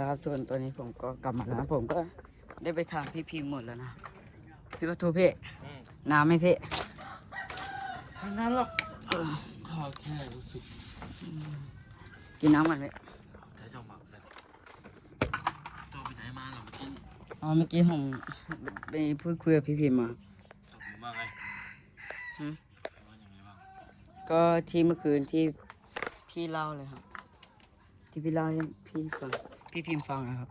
นะครับส่วนตัวนี้ผมก็กลับมาแล้วผมก็ได้ไปทางพี่พิมพ์หมดแล้วนะ พี่ประตูพี่อืมน้ำไหมพี่ไม่นานหรอกข้าแค่รู้สึก กินน้ำก่อนพี่ใช้เจ้าหมักกันตัวไปไหนมาเหราเมื่อกี้อ๋อเมื่อกี้ผมไปพูดคุยกับพี่พิมพ์มาตกหลุมว่าไงหืมว่ายังไงบ้างก็ที่เมื่อคืนที่พี่เล่าเลยครับ ที่พี่เล่าให้พี่ฟัง พี่พิมพ์ฟังนะครับ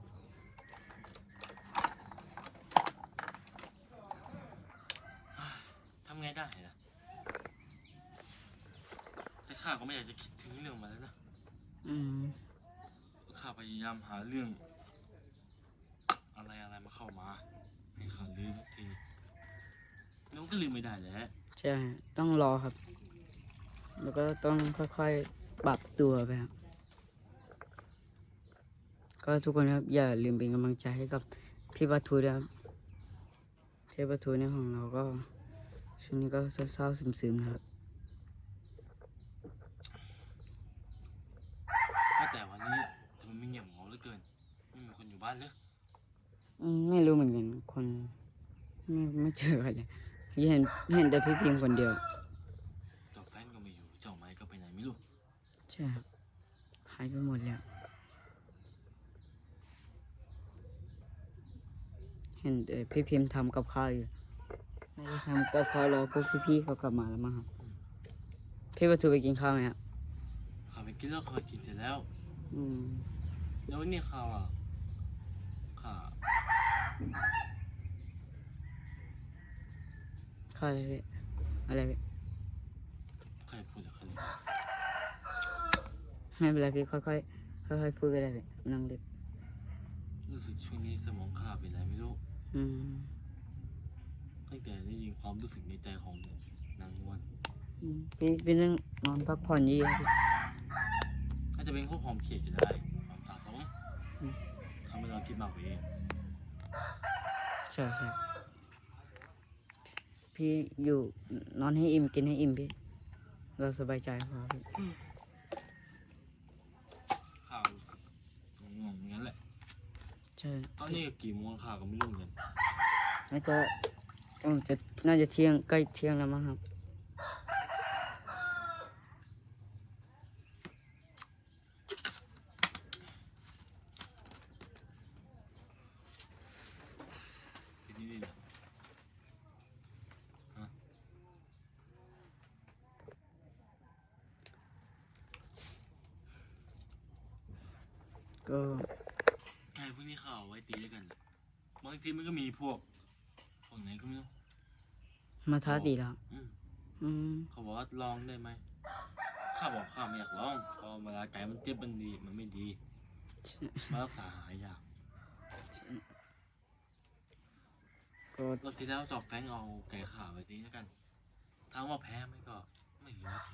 ทำไงได้ล่ะ แต่ข้าก็ไม่อยากจะคิดถึงเรื่องมันแล้วนะ อืม ข้าพยายามหาเรื่อง อะไรอะไรมาเข้ามา ให้ข้าลืมสักทีแล้วมันก็ลืมไม่ได้แหละใช่ ต้องรอครับ แล้วก็ต้องค่อยๆปรับตัวไปครับ ก็ทุกคนครับ อย่าลืมเป็นกำลังใจให้กับพี่ปะทูด้วยครับพี่ปะทูเนี่ยของเราก็ช่วงนี้ก็เศร้าๆซึมๆนะครับว่าแต่วันนี้ทำไมไม่เงียบเหงาเหลือเกินไม่มีคนอยู่บ้านเลยอืมไม่รู้เหมือนกันคนไม่ไม่เจอใครเลยเห็นเห็นแต่พี่พิมพ์คนเดียวเจ้าแฟนก็ไม่อยู่เจ้าไม้ก็ไปไหนไม่รู้ใช่ครับหายไปหมดแล้ว เห็นแต่พี่พิมพ์ทำกับข้าวอยู่น่าจะทำกับข้าวรอพวกพี่ๆเขากลับมาแล้วมั้งครับ พี่ประตูไปกินข้าวไหมครับข้าไปกินแล้วข้ากินเสร็จแล้ว อืม แล้ววันนี้ข้าวอะข้าข้าวอะไรพี่อะไรพี่ใครพูดกับใครเลยไม่เป็นไรพี่ค่อยๆค่อยๆพูดก็ได้พี่นั่งเด็กรู้สึกช่วงนี้สมองข้าเป็นอะไรไม่รู้ อืมตั้งแต่ได้ยินความรู้สึกในใจของนางนวลอืมพี่พี่นั่งนอนพักผ่อนเยอะๆพี่อาจจะเป็นข้อความเขียนก็ได้ความสะสมอืมทำให้เราคิดมากไปเองใช่ใช่พี่อยู่นอนให้อิ่มกินให้อิ่มพี่ เราสบายใจพอพี่ ข้ารู้สึกง่วงๆอย่างนั้นแหละ ใช่ตอนนี้ก็กี่โมงข้าก็ไม่รู้เหมือนกันน่าจะโอ้จะน่าจะเที่ยงใกล้เที่ยงแล้วมั้งครับคิดดีๆนะฮะก็ ไก่พวกนี้ข้าเอาไว้ตีด้วยกันน่ะบางทีมันก็มีพวกพวกไหนก็ไม่รู้ มาท้าตีแล้ว อืม อืม เขาบอกว่าลองได้ไหม ข้าบอกข้าไม่อยากลองเพราะเวลาไก่มันเจ็บมันดี มันไม่ดี มารักษาหายยากก็รอบที่แล้วจอบแฟงเอาไก่ขาไปตีแล้วกันถามว่าแพ้ไหมก็ ไม่รู้สิ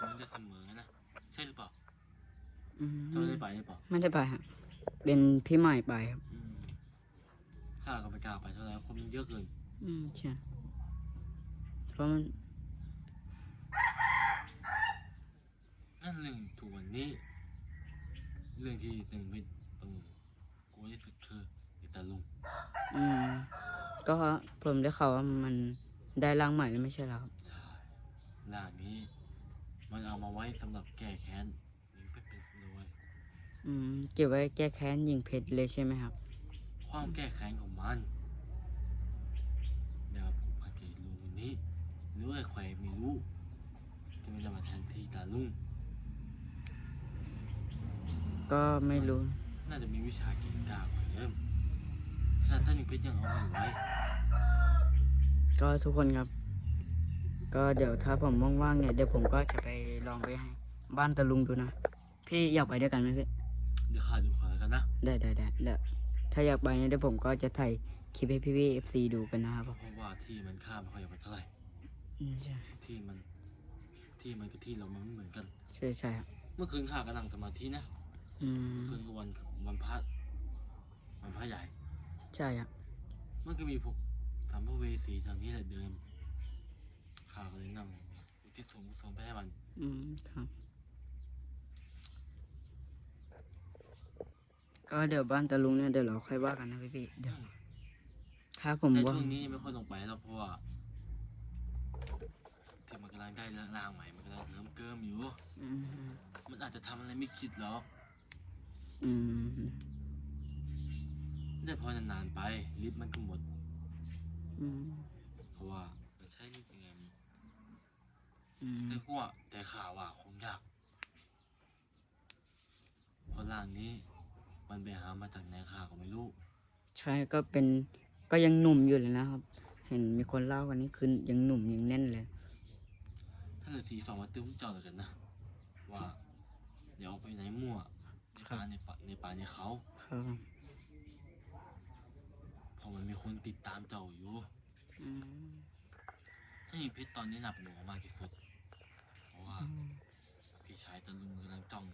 มันจะเสมอนะ ใช่หรือเปล่าอืมเจ้าได้ไปหรือเปล่า ไม่ได้ไปครับ เป็นพี่ใหม่ไปครับ อืมข้าก็ไม่กล้าไปเท่าไหร่คนมันเยอะเกินอืมใช่เพราะมันนั่นเรื่องถูกวันนี้ เรื่องที่ตึงไม่ตึงกลัวที่สุดคือไอ้ตาลุงอืม ก็ผมได้ข่าวว่ามันได้ร่างใหม่แล้วไม่ใช่แล้วครับ ใช่ล่างนี้ มันเอามาไว้สำหรับแก้แค้นยิงเพชรเป็นสโลวย อืมเก็บไว้แก้แค้นยิงเพชรเลยใช่ไหมครับ ความแก้แค้นของมันเดี๋ยวผมพาเกลุงคนนี้หรือว่าไอ้ใครไม่รู้ที่มันจะมาแทนที่ตาลุงก็ไม่รู้ น่าจะมีวิชาเก่งกล้ากว่าเดิมถ้าท่านยิงเพชรยังเอาไม่ไว้ก็ทุกคนครับ ก็เดี๋ยวถ้าผมว่างๆเนี่ยเดี๋ยวผมก็จะไปลองไปให้บ้านตะลุงดูนะ พี่อยากไปด้วยกันไหมพี่ เดี๋ยวข้าดูขอแล้วกันนะ ได้ได้ได้เดี๋ยวถ้าอยากไปเนี่ยเดี๋ยวผมก็จะถ่ายคลิปให้พี่พี่เอฟซีดูกันนะครับผมเพราะว่าที่มันข้ามไม่ค่อยอยากไปเท่าไหร่อืมใช่ที่มัน ที่มันกับที่เรามันไม่เหมือนกัน ใช่ใช่ครับเมื่อคืนข้าก็นั่งสมาธินะอืมคืนก็วันวันพระวันพระใหญ่ ใช่ครับมันก็มีพวกสัมภเวสีทางนี้แหละเดิมข้าก็เลยนั่งอุทิศส่วนกุศลไปให้มัน อืมครับ ก็เดี๋ยวบ้านตาลุงเนี่ยเดี๋ยวเราค่อยว่ากันนะพี่พี่เดี๋ยวถ้าผมแต่ว่าช่วงนี้ไม่ค่อยลงไปแล้วเพราะว่าที่มันกำลังได้ร่างใหม่มันกำลังเริ่มเกิมอยู่ อืมมันอาจจะทำอะไรไม่คิดหรอกอืมแต่พอนานๆไปฤทธิ์มันก็หมด อืมเพราะว่ามันใช้ฤทธิ์ยังไงมันอืมแต่ก็ว่าแต่ข่าวว่าคงยากเพราะร่างนี้ มันไปหามาจากไหนข้าก็ไม่รู้ ใช่ก็เป็นก็ยังหนุ่มอยู่เลยนะครับ เห็นมีคนเล่ากันนี่คือยังหนุ่มยังแน่นเลย ถ้าเกิดสีฝั่งมาตื้มเจอดกันนะ ว่าเดี๋ยวออกไปไหนมั่วในป่าในป่าในป่าในเขาครับเพราะมันมีคนติดตามเจ้าอยู่ อืมถ้ามีเพชรตอนนี้หนับหน่วงมากที่สุด เพราะว่าพี่ชายตะลุงกำลังจ้อง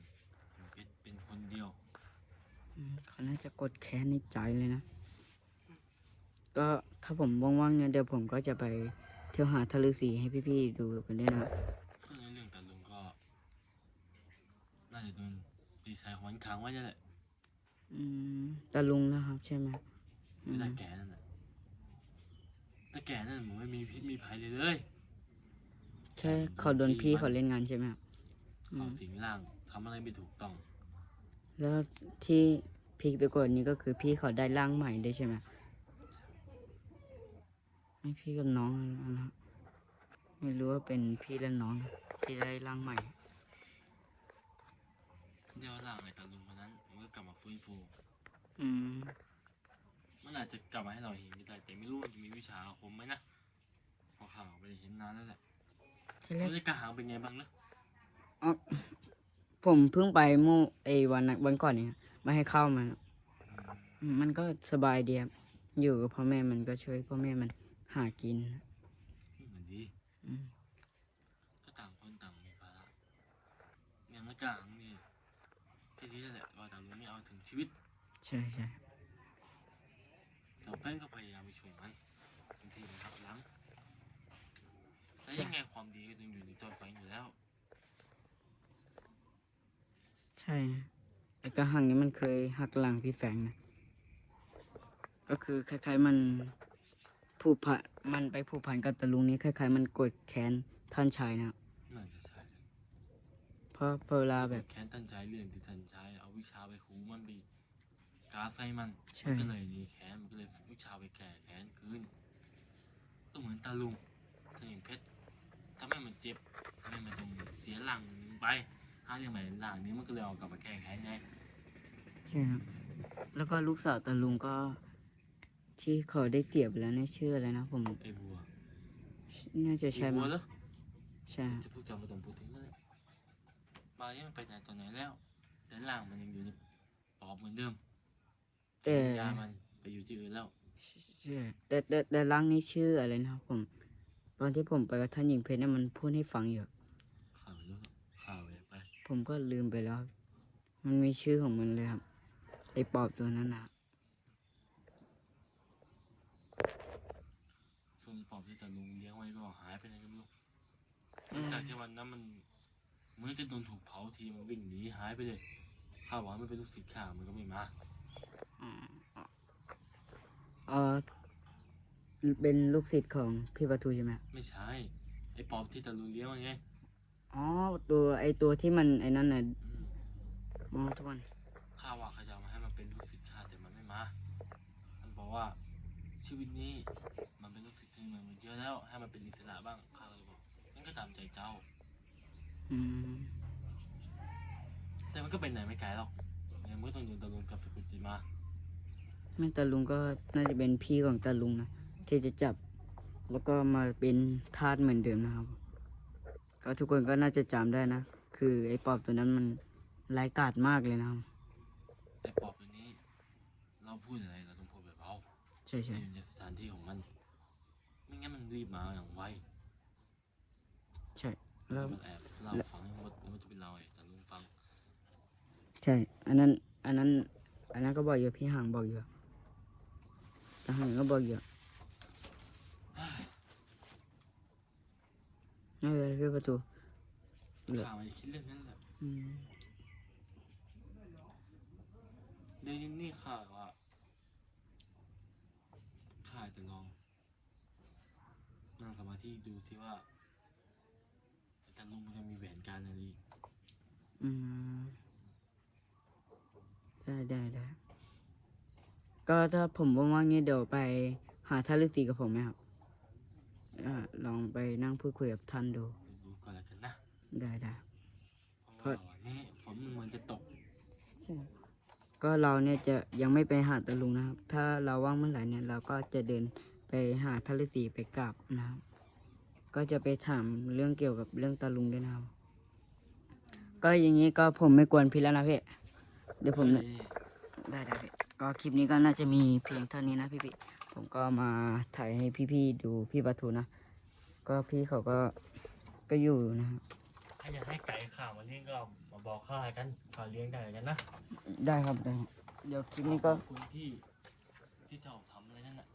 มีเพชรเป็นคนเดียวอืม เขาน่าจะกดแค้นในใจเลยนะ ก็ถ้าผมว่างๆเนี่ยเดี๋ยวผมก็จะไปเที่ยวหาทะลึสีให้พี่ๆดูกันด้วยนะซึ่งในเรื่องตะลุงก็น่าจะโดนพี่ชายขวัญขังไว้นี่แหละอืมตาลุงนะครับ ใช่ไหมอืไม่มได้แก่นั่นแหละแต่แก่นั่นมันไม่มีพิษมีภัยเลยเลยแค่เขาโดนพี่เขาเล่นงานใช่ไหมครับอืเขามสิงร่างทำอะไรไม่ถูกต้อง แล้วที่พีคไปกว่านี้ก็คือพี่เขาได้ร่างใหม่ด้วยใช่ไหมไม่พี่กับน้องนะครับไม่รู้ว่าเป็นพี่และน้องนะที่ได้ร่างใหม่ เดี๋ยวร่างไอ้ตะลุงคนนั้นมันก็กลับมาฟื้นฟูอืมมันอาจจะกลับมาให้เราเห็นก็ได้แต่ไม่รู้ว่าจะมีวิชาอาคมไหมนะเพราะข่าวไม่ได้เห็นนานแล้วแหละที่แรเขากได้กระหังเป็นไงบ้างเนอะ อ๋อ ผมเพิ่งไปเมื่อไอ้วันนั้นวันก่อนเนี่ยไม่ให้เข้ามาอืมมันก็สบายดีครับอยู่กับพ่อแม่มันก็ช่วยพ่อแม่มันหากินอืมเหมือนดีอืมก็ต่างคนต่างมีภาระอย่างไอ้กระหังนี่แค่นี้แหละว่าแต่ลุงไม่เอาถึงชีวิต ใช่ใช่แต่แฟนก็พยายามไปช่วยมันบางทีมันทับหลังแต่ยังไงความดีก็ยังอยู่ในตัวแฟนอยู่แล้ว ใช่ไอ้กระหังนี่มันเคยหักหลังพี่แฝงนะก็คือคล้ายๆมันผูกพันมันไปผูกพันกับตะลุงนี้คล้ายๆ มันกดแค้นท่านชายนะครับน่าจะใช่เพราะเพราะเวลาแบบ แค้นตั้นใจเรื่องที่ท่านใช้เอาวิชาไปคูมันไปกาใส่มันใช่ มันก็เลยหนีแค้นมันก็เลยฝึกวิชาไปแก้แค้นคืนก็เหมือนตาลุงถ้าอย่างเพชรถ้าไม่มันเจ็บทำให้มันต้องเสียหลังไป ถ้าเรื่องใหม่หลังนี้มันก็เลยเอากลับมาแก้แค้นไงใช่ครับแล้วก็ลูกสาวตะลุงก็ ที่เขาได้เกียบแล้วเนี่ยชื่ออะไรนะผม ไอ้บัวน่าจะใช่ไอ้ไหมบัวเหรอใช่ครับจะพูดจาไม่ต้องพูดถึงแล้วแหละมาเนี่ยมันไปไหนตอนไหนแล้วแต่หลังมันยังอยู่ในปอบเหมือนเดิมแต่ยามันไปอยู่ที่อื่นแล้วใช่แต่แต่แต่ร่างนี้ชื่ออะไรนะครับผม ตอนที่ผมไปกับท่านหญิงเพชรเนี่ยมันพูดให้ฟังอยู่ ข่าวเยอะข่าวไป ผมก็ลืมไปแล้ว มันมีชื่อของมันเลยครับ ไอ้ปอบตัวนั้นนะส่วนปอบที่ตาลุงเลี้ยงไว้ก็หายไปไหนก็ไม่รู้หลังจากที่วันนั้นมันเหมือนจะโดนถูกเผาทีมันวิ่งหนีหายไปเลยข้าหวังมันเป็นลูกศิษย์ข้ามันก็ไม่มาเออเป็นลูกศิษย์ของพี่ประตูใช่ไหมไม่ใช่ ไอ้ปอบที่ตาลุงเลี้ยงไว้ไง อ๋อตัวไอ้ตัวที่มันไอ้นั่นน่ะอืมอ๋อทุกคนข้าว่าเขาจะเอามาให้มันเป็นลูกศิษย์ข้าแต่มันไม่มามันบอกว่าชีวิตนี้มันเป็นลูกศิษย์ที่มันเยอะแล้ว ให้มันเป็นอิสระบ้างข้าเลยบอกงั้นก็ตามใจเจ้า อืมแต่มันก็ไปไหนไม่ไกลหรอกยังไม่ต้องโดนตาลุงกับสกุลจิมา แม่ตาลุงก็น่าจะเป็นพี่ของตาลุงนะที่จะจับ แล้วก็มาเป็นทาสเหมือนเดิมนะครับ ก็ทุกคนก็น่าจะจำได้นะ คือไอ้ปอบตัวนั้นมันร้ายกาจมากเลยนะครับ ไอ้ปอบตัวนี้ เราพูดอะไรเราต้องพูดแบบเบาใช่ให้ใช่อยู่ในสถานที่ของมัน ไม่งั้นมันรีบมาอย่างไวใช่แล้วมันแอบเล่าฟังให้หมดมันจะเป็นเราไอ้แต่ลุงฟัง ใช่ อันนั้น อันนั้น อันนั้นก็บอกอยู่พี่ห่างบอกอยู่ตาห่างก็บอกอยู่ ไม่เป็นไรพี่ประตูเหลือข่าวมันคิดเรื่องนั้นแหละอืมเในนี่ข้าว่าข้าจะลองนั่งสมาธิดูที่ว่าอ้ตารย์ลุงมันจะมีแผนการอะไรอีกอืมได้ได้ได้ก็ถ้าผมว่างๆเนี้เดี๋ยวไปหาท่านฤาษีกับผมไหมครับ ลองไปนั่งพูดคุยกับท่านดูดูก่อนแล้วกันนะได้ได้ เพราะว่าวันนี้ฝนมันเหมือนจะตกใช่ก็เราเนี่ยจะยังไม่ไปหาตาลุงนะครับ ถ้าเราว่างเมื่อไหร่เนี่ยเราก็จะเดินไปหาท่านฤาษีไปกราบนะครับ ก็จะไปถามเรื่องเกี่ยวกับเรื่องตาลุงด้วยนะครับ ก็อย่างนี้ก็ผมไม่กวนพี่แล้วนะพี่เดี๋ยวผมเนี่ยเอ้ยได้ได้พี่ก็คลิปนี้ก็น่าจะมีเพียงเท่านี้นะพี่พี่ ผมก็มาถ่ายให้พี่ๆดูพี่ปะทูนะ ก็พี่เขาก็ก็อยู่นะครับถ้าอยากให้ไก่ข่าวมาเลี้ยงก็มาบอกข้าให้กันข้าเลี้ยงได้กันนะได้ครับได้ครับเดี๋ยวคลิปนี้ก็ ขอบคุณที่ที่เจ้าทำอะไรนั่นน่ะ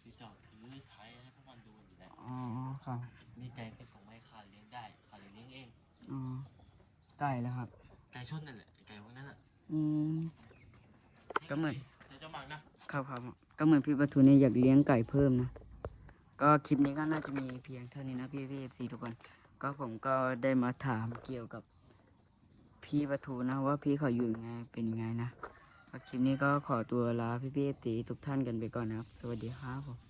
ที่เจ้าถือไทยให้พวกมันดูอยู่แหละอ๋อครับ นี่ไก่ก็ส่งมาให้ข้าเลี้ยงได้ข้าเลยเลี้ยงเองอ๋อใกล้แล้วครับ ไก่ชนนั่นแหละไก่พวกนั้นอะอืม ก็เหมือน ครับครับก็เหมือนพี่ปะทูเนี่ยอยากเลี้ยงไก่เพิ่มนะ ก็คลิปนี้ก็น่าจะมีเพียงเท่านี้นะพี่พี่เอฟซีทุกคน ก็ผมก็ได้มาถามเกี่ยวกับพี่ปทุนะว่าพี่เขาอยู่ยังไงเป็นยังไงนะก็คลิปนี้ก็ขอตัวลาพี่พี่เอฟซีทุกท่านกันไปก่อนนะครับ สวัสดีครับผม